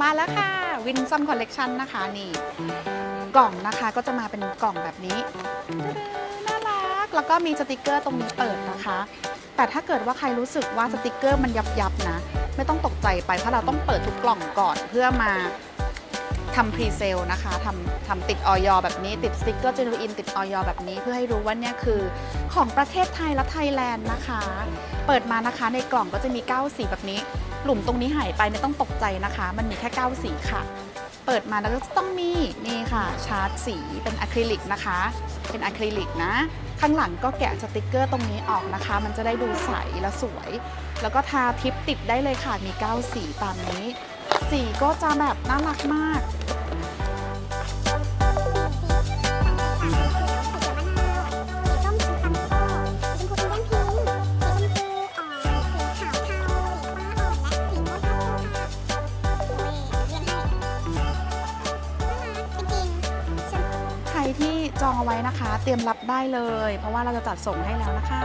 มาแล้วค่ะวินซัมคอลเลกชันนะคะนี่กล่องนะคะก็จะมาเป็นกล่องแบบนี้น่ารักแล้วก็มีสติกเกอร์ตรงนี้เปิดนะคะ แต่ถ้าเกิดว่าใครรู้สึกว่าสติกเกอร์มันยับยับนะ ไม่ต้องตกใจไปเพราะเราต้องเปิดทุกกล่องก่อนเพื่อมาทำพรีเซลนะคะทำทำติดออยแบบนี้ ติดสติกเกอร์เจนูอินติดออยแบบนี้เพื่อให้รู้ว่าเนี่ยคือของประเทศไทยและไทยแลนด์นะคะ เปิดมานะคะในกล่องก็จะมี 9 สีแบบนี้ หลุมตรงนี้หายไปไม่ต้องตกใจนะคะ มันมีแค่9สีค่ะ เปิดมาแล้วก็ต้องมีนี่ค่ะ ชาร์จสีเป็นอะคริลิกนะคะ เป็นอะคริลิกนะ ข้างหลังก็แกะสติกเกอร์ตรงนี้ออกนะคะ มันจะได้ดูใสและสวย แล้วก็ทาทิปติดได้เลยค่ะมี 9 สีตามนี้ สีก็จะแบบน่ารักมาก ที่จองเอาไว้นะคะ เตรียมรับได้เลย เพราะว่าเราจะจัดส่งให้แล้วนะคะ